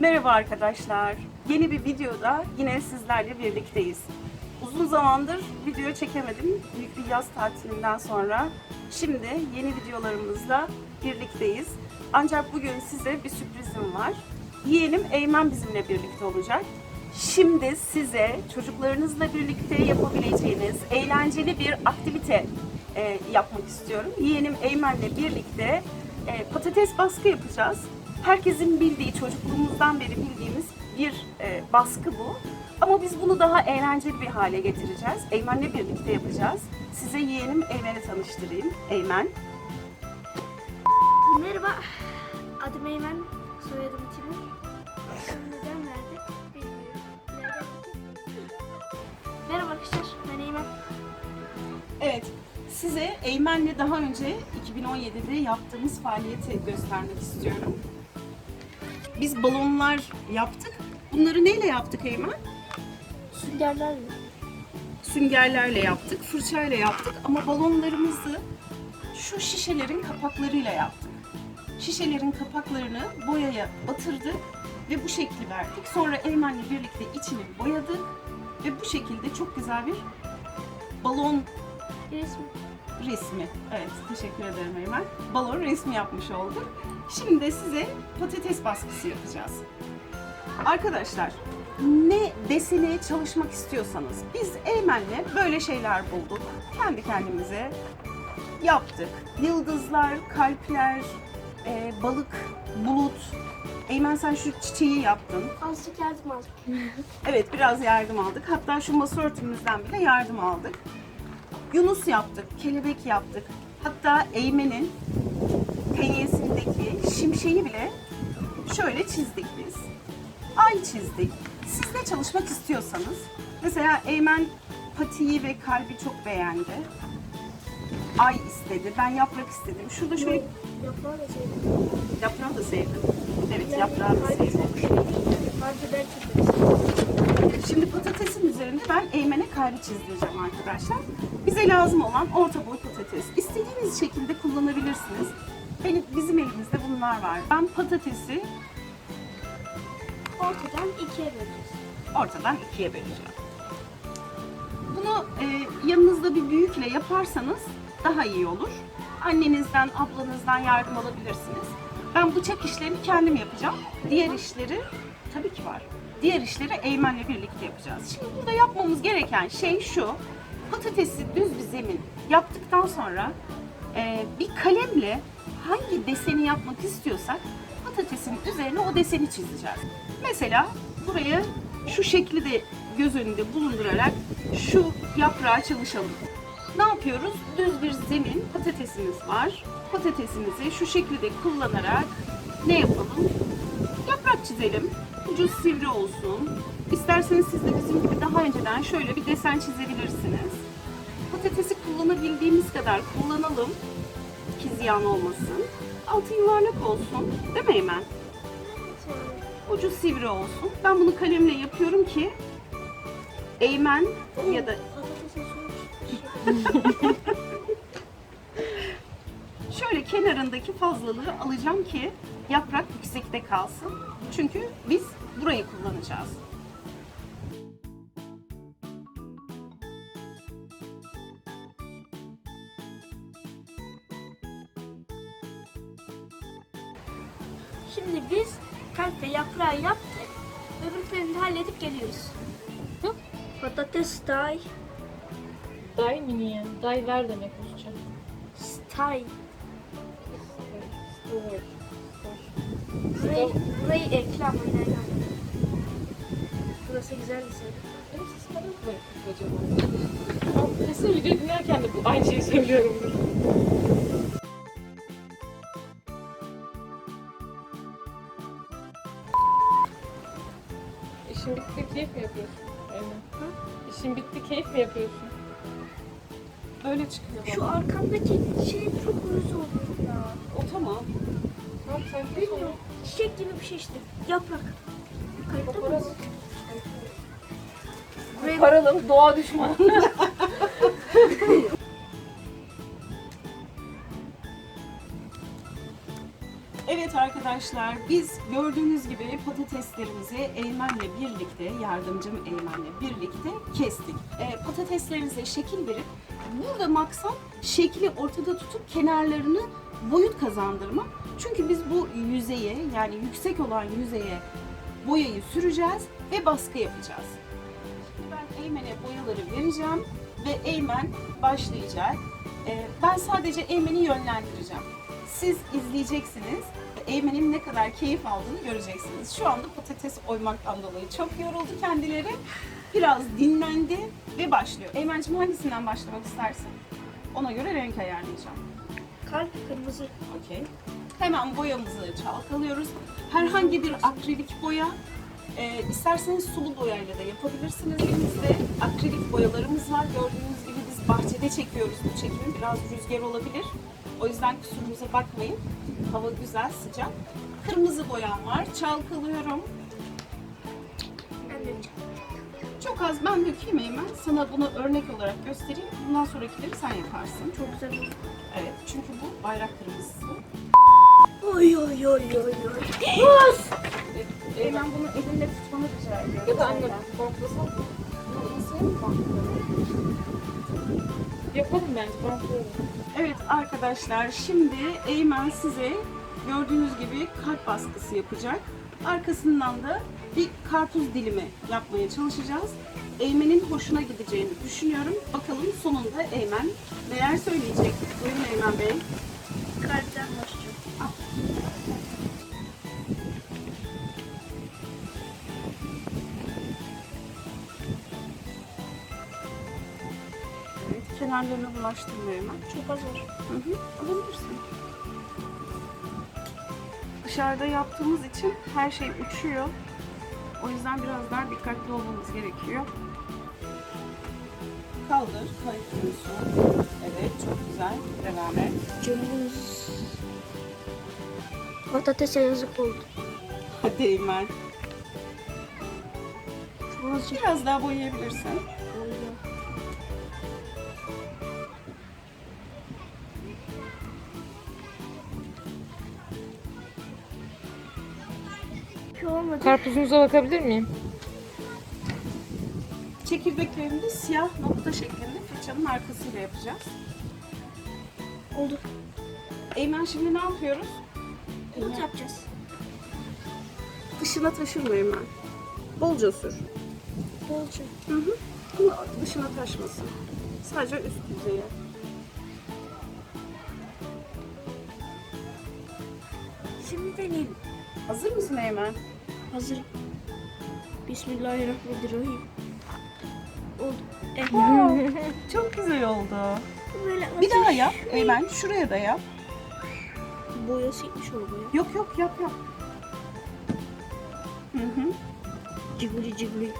Merhaba arkadaşlar. Yeni bir videoda yine sizlerle birlikteyiz. Uzun zamandır video çekemedim. Büyük bir yaz tatilinden sonra. Şimdi yeni videolarımızla birlikteyiz. Ancak bugün size bir sürprizim var. Yeğenim Eymen bizimle birlikte olacak. Şimdi size çocuklarınızla birlikte yapabileceğiniz eğlenceli bir aktivite e, yapmak istiyorum. Yeğenim Eymen'le birlikte e, patates baskı yapacağız. Herkesin bildiği, çocukluğumuzdan beri bildiğimiz bir e, baskı bu. Ama biz bunu daha eğlenceli bir hale getireceğiz. Eymen'le birlikte yapacağız. Size yeğenim Eymen'i tanıştırayım. Eymen. Merhaba, adım Eymen, soyadım Timur. Neden nerede? Bilmiyorum. Nereden? Merhaba arkadaşlar, ben Eymen. Evet, size Eymen'le daha önce 2017'de yaptığımız faaliyeti göstermek istiyorum. Biz balonlar yaptık. Bunları neyle yaptık Eymen? Süngerlerle. Süngerlerle yaptık, fırçayla yaptık ama balonlarımızı şu şişelerin kapaklarıyla yaptık. Şişelerin kapaklarını boyaya batırdık ve bu şekli verdik. Sonra Eymen'le birlikte içini boyadık ve bu şekilde çok güzel bir balon Resmi. Resmi. Evet, teşekkür ederim Eymen. Balon resmi yapmış olduk. Şimdi de size patates baskısı yapacağız. Arkadaşlar, ne desene çalışmak istiyorsanız biz Eymen'le böyle şeyler bulduk. Kendi kendimize yaptık. Yıldızlar, kalpler, e, balık, bulut. Eymen sen şu çiçeği yaptın. Azıcık yardım aldım. Evet biraz yardım aldık. Hatta şu masa örtümüzden bile yardım aldık. Yunus yaptık, kelebek yaptık. Hatta Eymen'in penyesindeki şimşeği bile şöyle çizdik biz. Ay çizdik. Siz ne çalışmak istiyorsanız. Mesela Eymen patiyi ve kalbi çok beğendi. Ay istedi, ben yaprak istedim. Şurada şöyle Yaprağı da sevdim. yaprağı da sevdim. Evet yaprağı da sevdim. Harbi ben çok. Şimdi patatesin üzerinde ben Eymen'e kalbi çizdireceğim arkadaşlar. Bize lazım olan orta boy patates. İstediğiniz şekilde kullanabilirsiniz. Benim, bizim elimizde bunlar var. Ben patatesi Ortadan ikiye böleceğiz. ortadan ikiye böleceğim. Bunu e, yanınızda bir büyükle yaparsanız daha iyi olur. Annenizden, ablanızdan yardım alabilirsiniz. Ben bıçak işlerini kendim yapacağım. Diğer işleri tabii ki var. Diğer işleri Eymen'le birlikte yapacağız. Şimdi burada yapmamız gereken şey şu. Patatesi düz bir zemin yaptıktan sonra e, bir kalemle hangi deseni yapmak istiyorsak patatesin üzerine o deseni çizeceğiz. Mesela buraya şu şekli de göz önünde bulundurarak şu yaprağa çalışalım. Ne yapıyoruz? Düz bir zemin, patatesimiz var. Patatesimizi şu şekilde kullanarak ne yapalım? Yaprak çizelim. Ucu sivri olsun. İsterseniz siz de bizim gibi daha önceden şöyle bir desen çizebilirsiniz. Patatesi kullanabildiğimiz kadar kullanalım ki ziyan olmasın. Altı yuvarlak olsun. Değil mi Eymen? Ucu sivri olsun. Ben bunu kalemle yapıyorum ki Eymen ya da suyu şöyle kenarındaki fazlalığı alacağım ki yaprak yüksekte kalsın. Çünkü biz burayı kullanacağız. Şimdi biz kalp ve yaprağı yaptık. Öbürlerini de halledip geliyoruz. Hı? Patates stay. Day mı niye? Day ver demek Rusça. Stay. Burayı, burayı yine yap. Burası güzel bir şey. Kesin video dinlerken de bu aynı şeyi söylüyorum. İşin bitti keyif mi yapıyorsun? Aynen. İşin bitti keyif mi yapıyorsun? Böyle çıkıyor. Şu arkamdaki şey çok uyuz oldu ya. O tamam. Bilmiyorum. Çiçek gibi bir şey işte. Yaprak. Kayıtta mı? Paralım doğa düşmanı. Evet arkadaşlar biz gördüğünüz gibi patateslerimizi Eymen'le birlikte, yardımcım Eymen'le birlikte kestik. Ee, patateslerinize şekil verip burada maksat şekli ortada tutup kenarlarını boyut kazandırmak. Çünkü biz bu yüzeye yani yüksek olan yüzeye boyayı süreceğiz ve baskı yapacağız. Şimdi ben Eymen'e boyaları vereceğim ve Eymen başlayacak. Ee, ben sadece Eymen'i yönlendireceğim. Siz izleyeceksiniz. Eymen'in ne kadar keyif aldığını göreceksiniz. Şu anda patates oymaktan dolayı çok yoruldu kendileri. Biraz dinlendi ve başlıyor. Eymen'cim hangisinden başlamak istersin? Ona göre renk ayarlayacağım. Kalp kırmızı. Okey. Hemen boyamızı çalkalıyoruz. Herhangi bir akrilik boya, e, isterseniz sulu boyayla da yapabilirsiniz. Elimizde akrilik boyalarımız var. Gördüğünüz gibi biz bahçede çekiyoruz bu çekimi. Biraz rüzgar olabilir. O yüzden kusurumuza bakmayın. Hava güzel, sıcak. Kırmızı boyam var. Çalkalıyorum. Çok az ben dökeyim Eymen. Sana bunu örnek olarak göstereyim. Bundan sonrakileri sen yaparsın. çok güzel. Evet, çünkü bu bayrak kırmızısı. Oy oy oy oy oy. Eymen bunu elinde tutmanı rica ediyorum. Ya da anne. Nasıl yapayım? Yapalım bence. Evet arkadaşlar şimdi Eymen size gördüğünüz gibi kalp baskısı yapacak. Arkasından da bir karpuz dilimi yapmaya çalışacağız. Eymen'in hoşuna gideceğini düşünüyorum. Bakalım sonunda Eymen neler söyleyecek. Buyurun Eymen Bey. Kenarlarına bulaştırma Eymen. Çok az var. Hı hı, alabilirsin. Dışarıda yaptığımız için her şey uçuyor. O yüzden biraz daha dikkatli olmamız gerekiyor. Kaldır, kayıtlıyorsun. Evet, çok güzel. Devam et. Canımız. Patatese yazık oldu. Hadi Eymen. Biraz daha boyayabilirsin. Şey olmadı. Karpuzunuza bakabilir miyim? Çekirdeklerini de siyah nokta şeklinde fırçanın arkasıyla yapacağız. Oldu. Eymen şimdi ne yapıyoruz? Not yapacağız. Dışına taşırma Eymen. Bolca sür. Bolca. Hı hı. Ama dışına taşmasın. Sadece üst yüzeye. Şimdi deneyelim. Hazır mısın Eymen? Hazır. Bismillahirrahmanirrahim. Oldu. Evet. Çok güzel oldu. Böyle Bir daha yap Eymen. Şuraya da yap. Boya sikmiş o boya. Yok yok yap yap. Hı hı. Ciguli ciguli.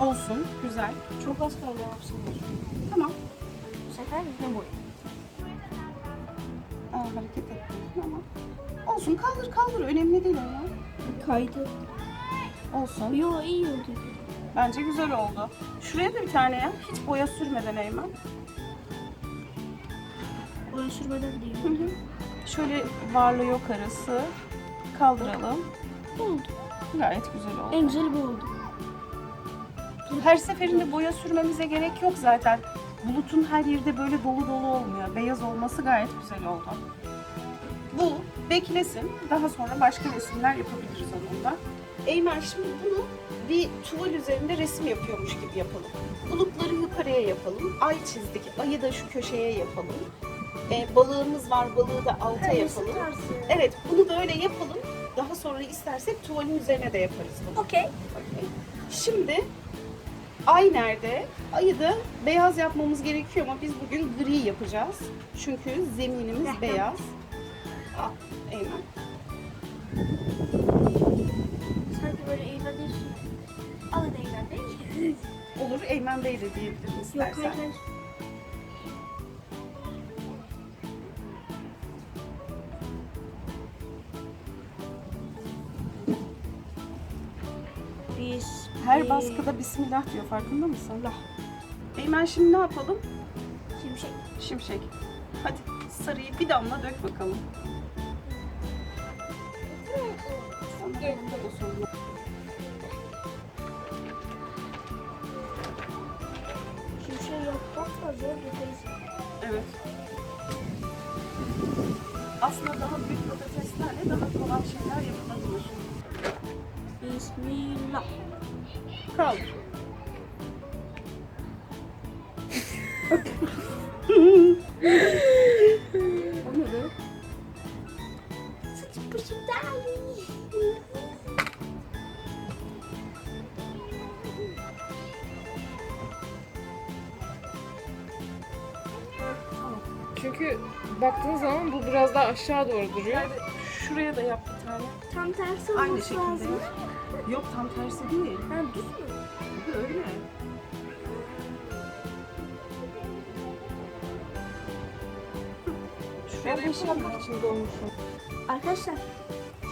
Olsun. Güzel. Çok az kaldı yapsın. Tamam. Bu sefer ne boya? Hareket ettim ama. Olsun kaldır kaldır. Önemli değil ama. Kaydı. Olsun. Yo iyi oldu. Bence güzel oldu. Şuraya da bir tane yap. Hiç boya sürmeden Eymen. Boya sürmeden değil. Hı hı. Şöyle varlı yok arası kaldıralım. Oldu. Gayet güzel oldu. En güzeli bu oldu. Her seferinde boya sürmemize gerek yok zaten. Bulutun her yerde böyle dolu dolu olmuyor. Beyaz olması gayet güzel oldu. Bu beklesin. Daha sonra başka resimler yapabiliriz onunla. Eymen şimdi bunu bir tuval üzerinde resim yapıyormuş gibi yapalım. Bulutları yukarıya yapalım. Ay çizdik. Ayı da şu köşeye yapalım. Ee, balığımız var. Balığı da alta yapalım. Evet bunu böyle yapalım. Daha sonra istersek tuvalin üzerine de yaparız bunu. Okey. Okey. Şimdi ay nerede? Ayı da beyaz yapmamız gerekiyor ama biz bugün gri yapacağız. Çünkü zeminimiz beyaz. Al Eymen. Sanki böyle eğleniyorsun. Alın eğlen değil. Olur Eymen Bey de diyebilirim Yok istersen. hayır hayır. Biz Her baskıda Bismillah diyor farkında mısın? Allah. Eymen şimdi ne yapalım? Şimşek. Şimşek. Hadi sarıyı bir damla dök bakalım. Şey yapmak da zor. Evet. Aslında daha büyük patateslerle daha kolay şeyler yapılabilir. Bismillah. Kaldır. o ne be? Saç başımdan. Çünkü baktığın zaman bu biraz daha aşağı doğru duruyor. Şuraya da yap bir tane. Tam tersi Aynı olması şekilde lazım. Yok tam tersi değil. Ha düz mü? Böyle. Ben bir şey yapalım yapmak için dolmuşum. Arkadaşlar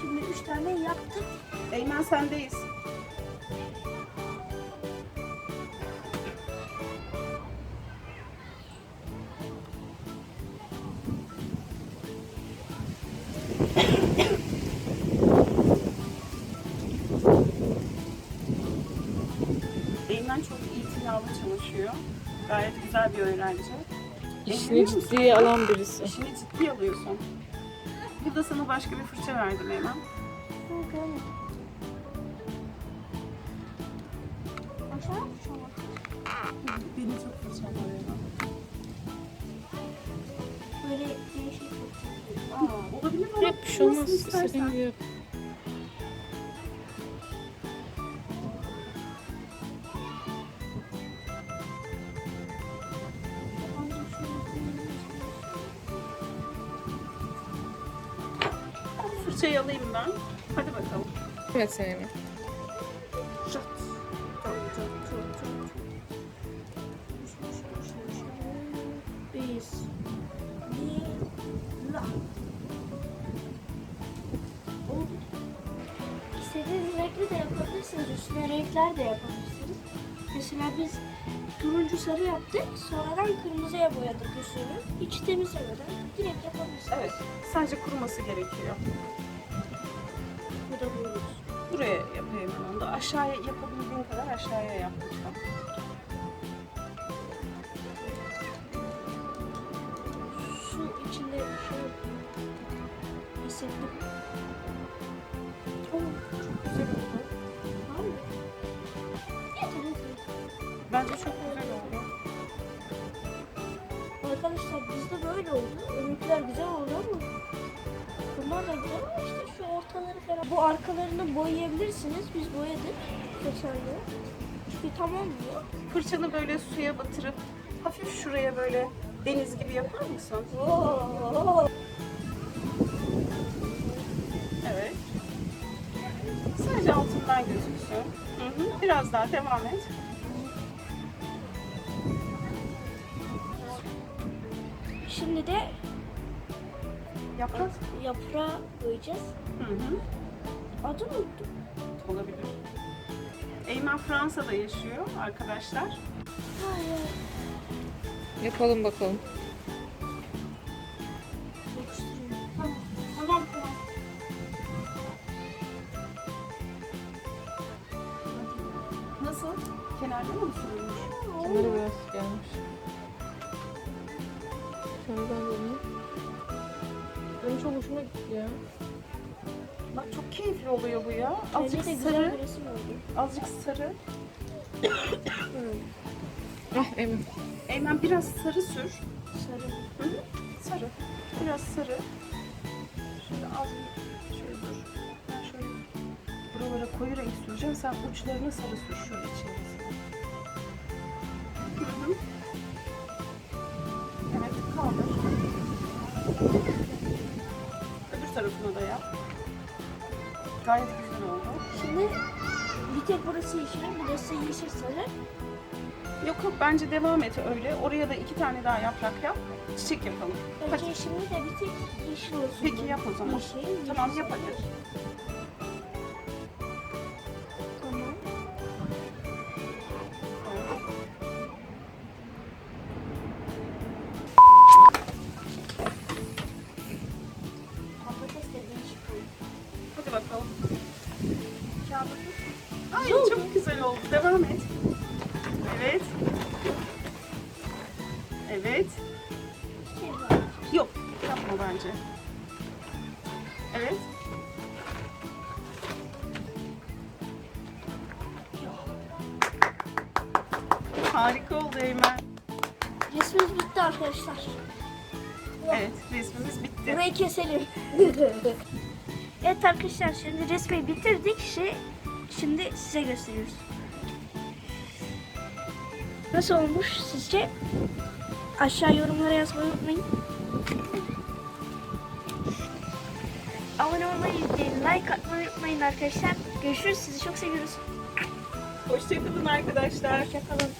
şimdi üç tane yaptık. Eymen sendeyiz. Güzel bir öğrenci. İşini Eğleniyor musun? ciddiye alan birisi. İşini ciddi alıyorsun. Burada sana başka bir fırça verdim an? Benim çok Eymen. Böyle değişik olabilir ama Hep bir şey olmaz. istersen. İstediğin gibi yap. Fırçayı alayım ben. Hadi bakalım. Evet Seymen. Şat. Biz. İstediğiniz renkli de yapabilirsiniz. Üstüne renkler de yapabilirsiniz. Mesela biz turuncu sarı yaptık. Sonradan kırmızıya boyadık üstünü. Hiç temizlemeden direkt yapabilirsiniz. Evet. Sadece kuruması gerekiyor. Bu da. Buraya yapayım onu da. Aşağıya yapabildiğin kadar aşağıya yap lütfen. Su içinde şey hissettim. Oldu. Öbürküler güzel oldu ama bunlar da güzel ama işte şu ortaları falan. Bu arkalarını boyayabilirsiniz. Biz boyadık geçenlerde. Çünkü tam olmuyor. Fırçanı böyle suya batırıp hafif şuraya böyle deniz gibi yapar mısın? Oo. Evet. Sadece altından gözüksün. Hı hı. Biraz daha devam et. Şimdi de Yaprak. yaprağı boyayacağız. Hı hı. Adını unuttum. Olabilir. Eymen Fransa'da yaşıyor arkadaşlar. Hayır. Yapalım bakalım. Benim çok hoşuma gitti ya. Bak çok keyifli oluyor bu ya. Bence Azıcık de güzel sarı, bir resim oldu. azıcık sarı. Ah Emin. Eymen biraz sarı sür. Sarı. Hı hı. Sarı. Biraz sarı. Şöyle az bir şöyle dur. Ben şöyle buralara koyu renk süreceğim. Sen uçlarına sarı sür şöyle. Hı hı. Tarafına da yap. Gayet güzel oldu. Şimdi bir tek burası yeşil, burası yeşil sarı. Yok yok bence devam et öyle. Oraya da iki tane daha yaprak yap. Çiçek yapalım. Bence Hadi. şimdi de bir tek yeşil olsun. Peki yap o zaman. Yeşil, Tamam sarı. yap bakalım. Ay çok güzel oldu. Devam et. Evet. Evet. Yok, yapma bence. Evet. Harika oldu Eymen. Resmimiz bitti arkadaşlar. Evet, resmimiz bitti. Burayı keselim. evet arkadaşlar şimdi resmi bitirdik. Şey, şimdi size gösteriyoruz. Nasıl olmuş sizce? Aşağı yorumlara yazmayı unutmayın. Abone olmayı, like atmayı unutmayın arkadaşlar. Görüşürüz. Sizi çok seviyoruz. Hoşçakalın arkadaşlar. Hoşçakalın.